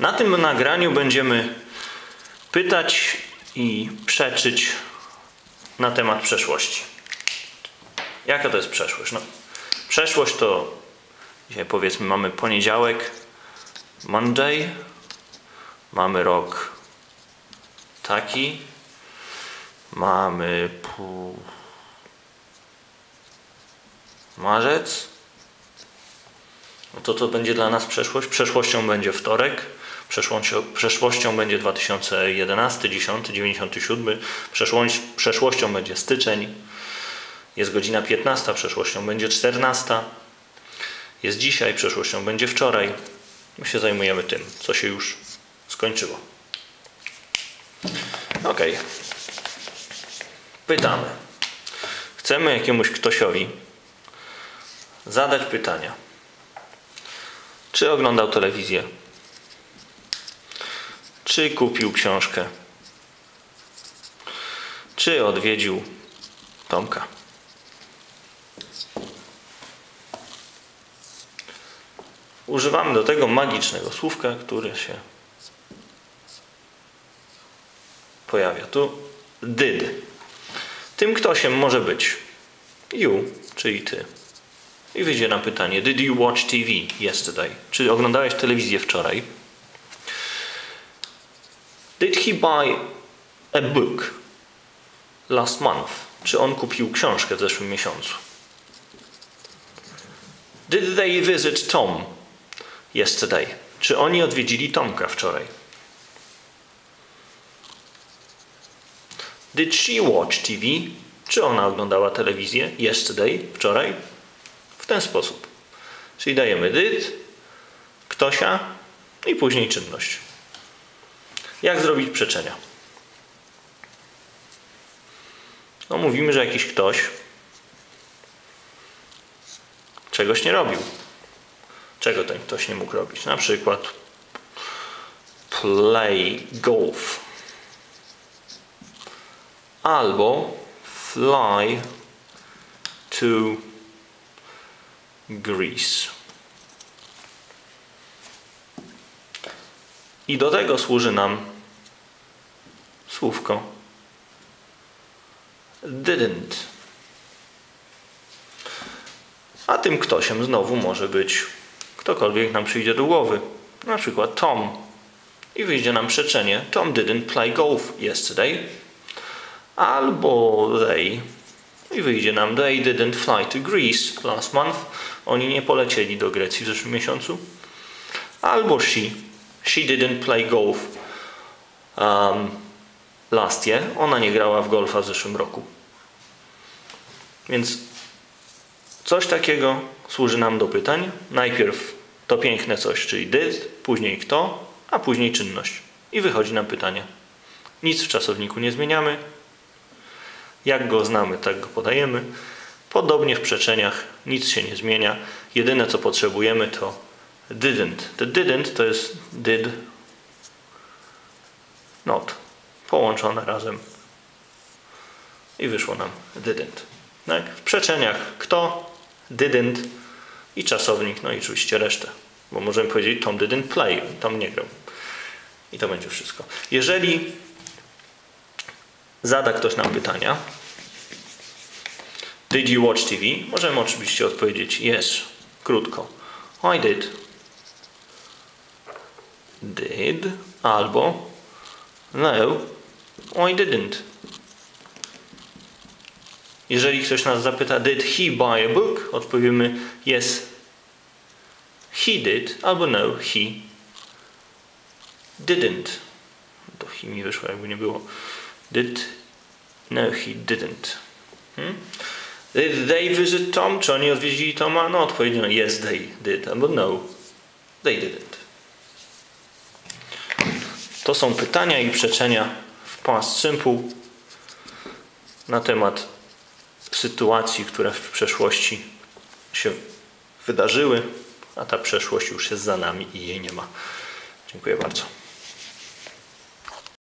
Na tym nagraniu będziemy pytać i przeczyć na temat przeszłości. Jaka to jest przeszłość? No, przeszłość to dzisiaj powiedzmy mamy poniedziałek, Monday, mamy rok taki, mamy marzec. No to to będzie dla nas przeszłość. Przeszłością będzie wtorek, przeszłością, przeszłością będzie 2011, 10, 97, przeszłość, przeszłością będzie styczeń, jest godzina 15, przeszłością będzie 14, jest dzisiaj, przeszłością będzie wczoraj. My się zajmujemy tym, co się już skończyło. Ok. Pytamy. Chcemy jakiemuś ktośowi zadać pytania. Czy oglądał telewizję? Czy kupił książkę? Czy odwiedził Tomka? Używamy do tego magicznego słówka, które się pojawia tu. Did. Tym ktośem może być you, czyli ty. I wyjdzie nam pytanie: Did you watch TV yesterday? Czy oglądałeś telewizję wczoraj? Did he buy a book last month? Czy on kupił książkę w zeszłym miesiącu? Did they visit Tom yesterday? Czy oni odwiedzili Tomka wczoraj? Did she watch TV? Czy ona oglądała telewizję yesterday, wczoraj? W ten sposób. Czyli dajemy did, ktośa i później czynność. Jak zrobić przeczenia? No mówimy, że jakiś ktoś czegoś nie robił. Czego ten ktoś nie mógł robić? Na przykład play golf. Albo fly to Greece. I do tego służy nam słówko didn't. A tym ktośem znowu może być ktokolwiek nam przyjdzie do głowy. Na przykład Tom. I wyjdzie nam przeczenie Tom didn't play golf yesterday. Albo they. I wyjdzie nam they didn't fly to Greece last month. Oni nie polecieli do Grecji w zeszłym miesiącu. Albo she. She didn't play golf um, last year. Ona nie grała w golfa w zeszłym roku. Więc coś takiego służy nam do pytań. Najpierw to piękne coś, czyli did, później kto, a później czynność. I wychodzi nam pytanie. Nic w czasowniku nie zmieniamy. Jak go znamy, tak go podajemy. Podobnie w przeczeniach nic się nie zmienia. Jedyne co potrzebujemy to didn't. The didn't to jest did not. Połączone razem. I wyszło nam didn't. Tak? W przeczeniach kto, didn't i czasownik, no i oczywiście resztę. Bo możemy powiedzieć Tom didn't play, Tom nie grał. I to będzie wszystko. Jeżeli zada ktoś nam pytania, Did you watch TV? Możemy oczywiście odpowiedzieć yes, krótko. I did. Did albo no, I didn't. Jeżeli ktoś nas zapyta, did he buy a book? Odpowiemy yes, he did, albo no, he didn't. To he mi wyszło, jakby nie było. Did, no, he didn't. Hmm? Did they visit Tom? Czy oni odwiedzili Toma? No, odpowiedziano yes, they did, albo no, they didn't. To są pytania i przeczenia past simple na temat sytuacji, które w przeszłości się wydarzyły, a ta przeszłość już jest za nami i jej nie ma. Dziękuję bardzo.